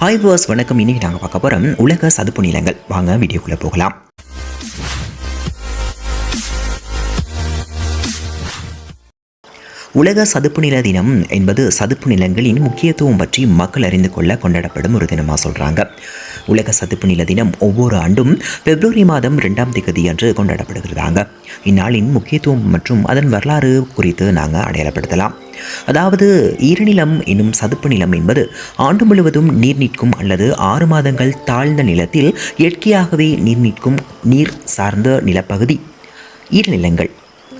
Hi was வணக்கம். இன்னைக்கு நாங்கள் பார்க்க போகிறோம் உலக சதுப்பு நிலங்கள். வாங்க வீடியோக்குள்ளே போகலாம். உலக சதுப்பு நில தினம் என்பது சதுப்பு நிலங்களின் முக்கியத்துவம் பற்றி மக்கள் அறிந்து கொள்ள கொண்டாடப்படும் ஒரு தினமாக சொல்கிறாங்க உலக சதுப்பு நில தினம் ஒவ்வொரு ஆண்டும் பிப்ரவரி மாதம் ரெண்டாம் திகதி அன்று கொண்டாடப்படுகிறதாங்க. இந்நாளின் முக்கியத்துவம் மற்றும் அதன் வரலாறு குறித்து நாங்கள் அடையாளப்படுத்தலாம். அதாவது ஈரநிலம் என்னும் சதுப்பு நிலம் என்பது ஆண்டு முழுவதும் நீர் நிற்கும் அல்லது ஆறு மாதங்கள் தாழ்ந்த நிலத்தில் இயற்கையாகவே நீர் நிற்கும் நீர் சார்ந்த நிலப்பகுதி. ஈரநிலங்கள்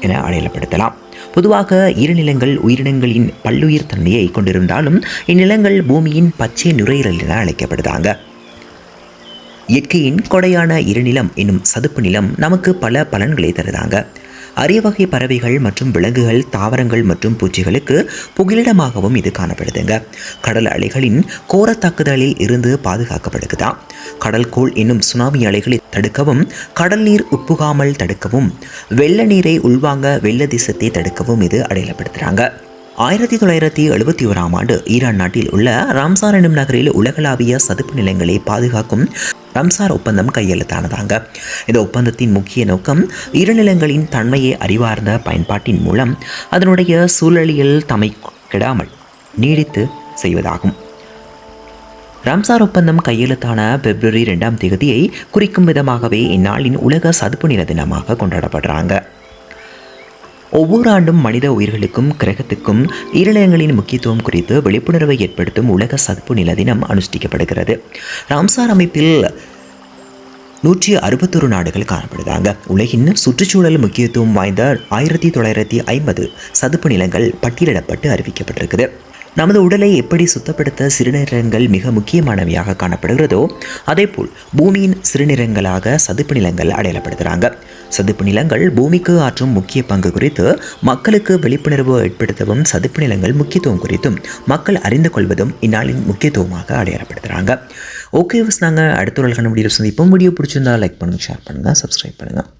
என அடையாளப்படுத்தலாம். பொதுவாக ஈரநிலங்கள் உயிரினங்களின் பல்லுயிர் தன்மையை கொண்டிருந்தாலும் இந்நிலங்கள் பூமியின் பச்சை நுரையீரல் என அழைக்கப்படுதாங்க. இயற்கையின் கொடையான இருநிலம் என்னும் சதுப்பு நிலம் நமக்கு பல பலன்களை தருதாங்க. அரிய வகை பறவைகள் மற்றும் விலங்குகள் தாவரங்கள் மற்றும் பூச்சிகளுக்கு புகலிடமாகவும் இது காணப்படுதுங்க. கடல் அலைகளின் கோர தாக்குதலில் இருந்து பாதுகாக்கப்படுகுதாம் கடல் கோள் என்னும் சுனாமி அலைகளை தடுக்கவும் கடல் நீர் உட்புகாமல் தடுக்கவும் வெள்ள நீரை உள்வாங்க வெள்ள திசத்தை தடுக்கவும் இது அடையப்படுத்துகிறாங்க ஆயிரத்தி தொள்ளாயிரத்தி எழுபத்தி ஓராம் ஆண்டு ஈரான் நாட்டில் உள்ள ராம்சார் எனும் நகரில் உலகளாவிய சதுப்பு நிலங்களை பாதுகாக்கும் ரம்சார் ஒப்பந்தம் கையெழுத்தானதாங்க. இந்த ஒப்பந்தத்தின் முக்கிய நோக்கம் ஈரநிலங்களின் தன்மையை அறிவார்ந்த பயன்பாட்டின் மூலம் அதனுடைய சூழலியல் தமை கெடாமல் நீடித்து செய்வதாகும். ரம்சார் ஒப்பந்தம் கையெழுத்தான பிப்ரவரி ரெண்டாம் தேதியை குறிக்கும் விதமாகவே இந்நாளின் உலக சதுப்பு நில தினமாக கொண்டாடப்படுறாங்க. ஒவ்வொரு ஆண்டும் மனித உயிர்களுக்கும் கிரகத்துக்கும் ஈரநிலங்களின் முக்கியத்துவம் குறித்து விழிப்புணர்வை ஏற்படுத்தும் உலக சதுப்பு நில தினம் அனுஷ்டிக்கப்படுகிறது. ராம்சார் அமைப்பில் நூற்றி அறுபத்தொரு நாடுகள் காணப்படுதாங்க உலகின் சுற்றுச்சூழல் முக்கியத்துவம் வாய்ந்த ஆயிரத்தி தொள்ளாயிரத்தி ஐம்பது சதுப்பு நிலங்கள் பட்டியலிடப்பட்டு அறிவிக்கப்பட்டிருக்குது. நமது உடலை எப்படி சுத்தப்படுத்த சிறுநீரகங்கள் மிக முக்கியமானவையாக காணப்படுகிறதோ அதேபோல் பூமியின் சிறுநீரகங்களாக சதுப்பு நிலங்கள் அடையாளப்படுத்துகிறாங்க சதுப்பு நிலங்கள் பூமிக்கு ஆற்றும் முக்கிய பங்கு குறித்து மக்களுக்கு விழிப்புணர்வு ஏற்படுத்தவும் சதுப்பு நிலங்கள் முக்கியத்துவம் குறித்தும் மக்கள் அறிந்து கொள்வதும் இந்நாளின் முக்கியத்துவமாக அடையாளப்படுத்துகிறாங்க ஓகே நாங்கள் அடுத்த ஒரு அழகான வீடியோ சந்திப்போம் வீடியோ பிடிச்சிருந்தா லைக் பண்ணுங்கள் ஷேர் பண்ணுங்கள் சப்ஸ்கிரைப் பண்ணுங்கள்